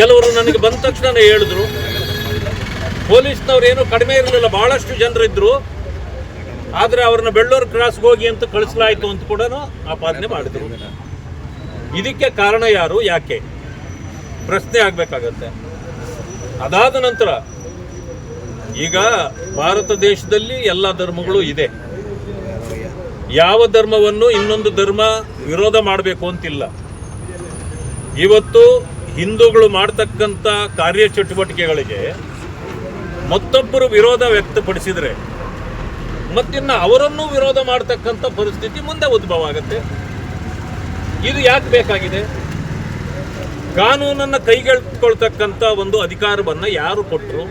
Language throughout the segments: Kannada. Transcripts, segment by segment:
ಕೆಲವರು ನನಗೆ ಬಂದ ತಕ್ಷಣ ಹೇಳಿದ್ರು. ಪೊಲೀಸ್ನವ್ರು ಏನು ಕಡಿಮೆ ಇರಲಿಲ್ಲ, ಬಹಳಷ್ಟು ಜನರಿದ್ರು ಆದರೆ ಅವ್ರನ್ನ ಬೆಳ್ಳೂರು ಕ್ರಾಸ್ಗೆ ಹೋಗಿ ಅಂತ ಕಳಿಸಲಾಯಿತು ಅಂತ ಕೂಡ ಆಪಾದನೆ ಮಾಡಿದ್ರು. ಇದಕ್ಕೆ ಕಾರಣ ಯಾರು, ಯಾಕೆ? ಪ್ರಶ್ನೆ ಆಗಬೇಕಾಗತ್ತೆ. ಅದಾದ ನಂತರ ಈಗ ಭಾರತ ದೇಶದಲ್ಲಿ ಎಲ್ಲ ಧರ್ಮಗಳು ಇದೆ. ಯಾವ ಧರ್ಮವನ್ನು ಇನ್ನೊಂದು ಧರ್ಮ ವಿರೋಧ ಮಾಡಬೇಕು ಅಂತಿಲ್ಲ. ಇವತ್ತು ಹಿಂದೂಗಳು ಮಾಡ್ತಕ್ಕಂಥ ಕಾರ್ಯಚಟುವಟಿಕೆಗಳಿಗೆ ಮತ್ತೊಬ್ಬರು ವಿರೋಧ ವ್ಯಕ್ತಪಡಿಸಿದರೆ ಮತ್ತಿನ್ನು ಅವರನ್ನು ವಿರೋಧ ಮಾಡ್ತಕ್ಕಂಥ ಪರಿಸ್ಥಿತಿ ಮುಂದೆ ಉದ್ಭವ ಆಗುತ್ತೆ. ಇದು ಯಾಕೆ ಬೇಕಾಗಿದೆ? ಕಾನೂನನ್ನು ಕೈಗೆಳ್ಕೊಳ್ತಕ್ಕಂಥ ಒಂದು ಅಧಿಕಾರವನ್ನು ಯಾರು ಕೊಟ್ಟರು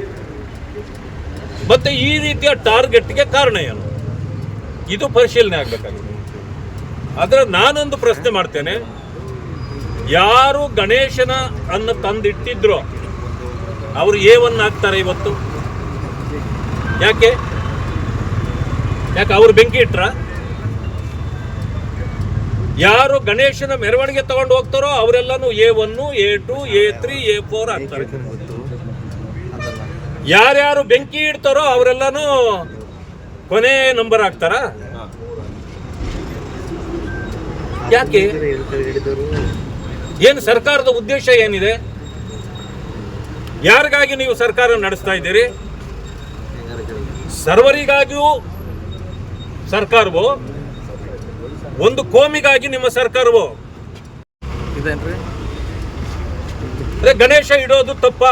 ಮತ್ತೆ ಈ ರೀತಿಯ ಟಾರ್ಗೆಟ್ಗೆ ಕಾರಣ ಏನು? ಇದು ಪರಿಶೀಲನೆ ಆಗಬೇಕಾಗಿದೆ. ಆದರೆ ನಾನೊಂದು ಪ್ರಶ್ನೆ ಮಾಡ್ತೇನೆ. ಯಾರು ಗಣೇಶನ ಅನ್ನು ತಂದಿಟ್ಟಿದ್ರೋ ಅವರು ಏವನ್ನ ಹಾಕ್ತಾರೆ ಇವತ್ತು? ಯಾಕೆ? ಯಾಕೆ ಅವ್ರು ಬೆಂಕಿ ಇಟ್ರ? ಯಾರು ಗಣೇಶನ ಮೆರವಣಿಗೆ ತಗೊಂಡು ಹೋಗ್ತಾರೋ ಅವರೆಲ್ಲನೂ A one, A two, A three A four ಆಗ್ತಾರೆ. ಯಾರ್ಯಾರು ಬೆಂಕಿ ಇಡ್ತಾರೋ ಅವರೆಲ್ಲನೂ ಕೊನೆ ನಂಬರ್ ಹಾಕ್ತಾರ ಯಾಕೆ? ಏನು ಸರ್ಕಾರದ ಉದ್ದೇಶ ಏನಿದೆ? ಯಾರಿಗಾಗಿ ನೀವು ಸರ್ಕಾರ ನಡೆಸ್ತಾ ಇದ್ದೀರಿ? ಸರ್ವರಿಗಾಗಿಯೂ ಸರ್ಕಾರವೋ? ಒಂದು ಕೋಮಿಗಾಗಿ ನಿಮ್ಮ ಸರ್ಕಾರವೋ? ಅದೇ ಗಣೇಶ ಇಡೋದು ತಪ್ಪ.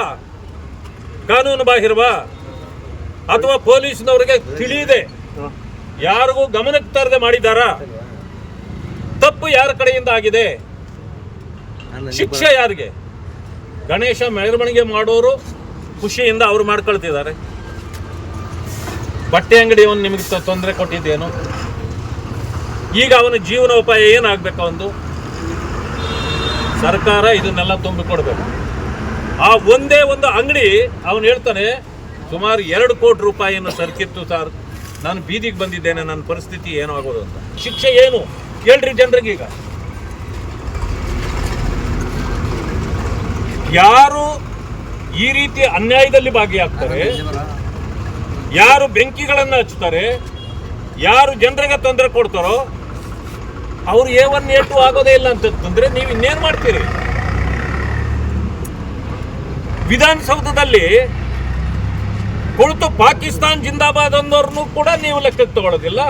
ಕಾನೂನು ಬಾಹಿರವಾ? ಅಥವಾ ಪೊಲೀಸ್ನವರಿಗೆ ತಿಳಿಯದೆ? ಯಾರಿಗೂ ಗಮನಕ್ಕೆ ತರದೆ ಮಾಡಿದಾರಾ ತಪ್ಪು ಯಾರ ಕಡೆಯಿಂದ ಆಗಿದೆ? ಶಿಕ್ಷೆ ಯಾರಿಗೆ? ಗಣೇಶ ಮೆರವಣಿಗೆ ಮಾಡೋರು ಖುಷಿಯಿಂದ ಅವ್ರು ಮಾಡ್ಕೊಳ್ತಿದ್ದಾರೆ. ಬಟ್ಟೆ ಅಂಗಡಿ ಅವನು ನಿಮಗೆ ತೊಂದರೆ ಕೊಟ್ಟಿದ್ದೇನು. ಈಗ ಅವನ ಜೀವನೋಪಾಯ ಏನಾಗಬೇಕು ಒಂದು? ಸರ್ಕಾರ ಇದನ್ನೆಲ್ಲ ತುಂಬಿಕೊಡ್ಬೇಕು ಆ ಒಂದೇ ಒಂದು ಅಂಗಡಿ ಅವನು ಹೇಳ್ತಾನೆ, ಸುಮಾರು ಎರಡು ಕೋಟಿ ರೂಪಾಯಿಯನ್ನು ಸರ್ಕಿತ್ತು ಸರ್, ನಾನು ಬೀದಿಗೆ ಬಂದಿದ್ದೇನೆ ನನ್ನ ಪರಿಸ್ಥಿತಿ ಏನೋ ಆಗೋದು ಅಂತ. ಶಿಕ್ಷೆ ಏನು? ಹೇಳ್ರಿ ಜನರಿಗೆ ಈಗ ಯಾರು ಈ ರೀತಿ ಅನ್ಯಾಯದಲ್ಲಿ ಭಾಗಿಯಾಗ್ತಾರೆ, ಯಾರು ಬೆಂಕಿಗಳನ್ನು ಹಚ್ತಾರೆ ಯಾರು ಜನರಿಗೆ ತೊಂದರೆ ಕೊಡ್ತಾರೋ, ಅವ್ರು ಎ ಒನ್ ಎ ಟು ಆಗೋದೇ ಇಲ್ಲ ಅಂತಂದ್ರೆ ನೀವು ಇನ್ನೇನು ಮಾಡ್ತೀರಿ? ವಿಧಾನಸೌಧದಲ್ಲಿ ಕುಳಿತು ಪಾಕಿಸ್ತಾನ್ ಜಿಂದಾಬಾದ್ ಅನ್ನೋರ್ನು ಕೂಡ ನೀವು ಲೆಕ್ಕಕ್ಕೆ ತಗೊಳ್ಳೋದಿಲ್ಲ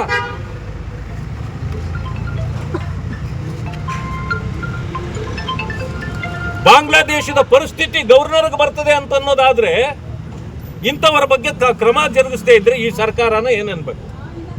ಬಾಂಗ್ಲಾದೇಶದ ಪರಿಸ್ಥಿತಿ ಗವರ್ನರ್ಗೆ ಬರ್ತದೆ ಅಂತ ಅನ್ನೋದಾದ್ರೆ ಇಂಥವರ ಬಗ್ಗೆ ಕ್ರಮ ಜರುಗಿಸದೇ ಇದ್ರೆ ಈ ಸರ್ಕಾರನ ಏನನ್ಬೇಕು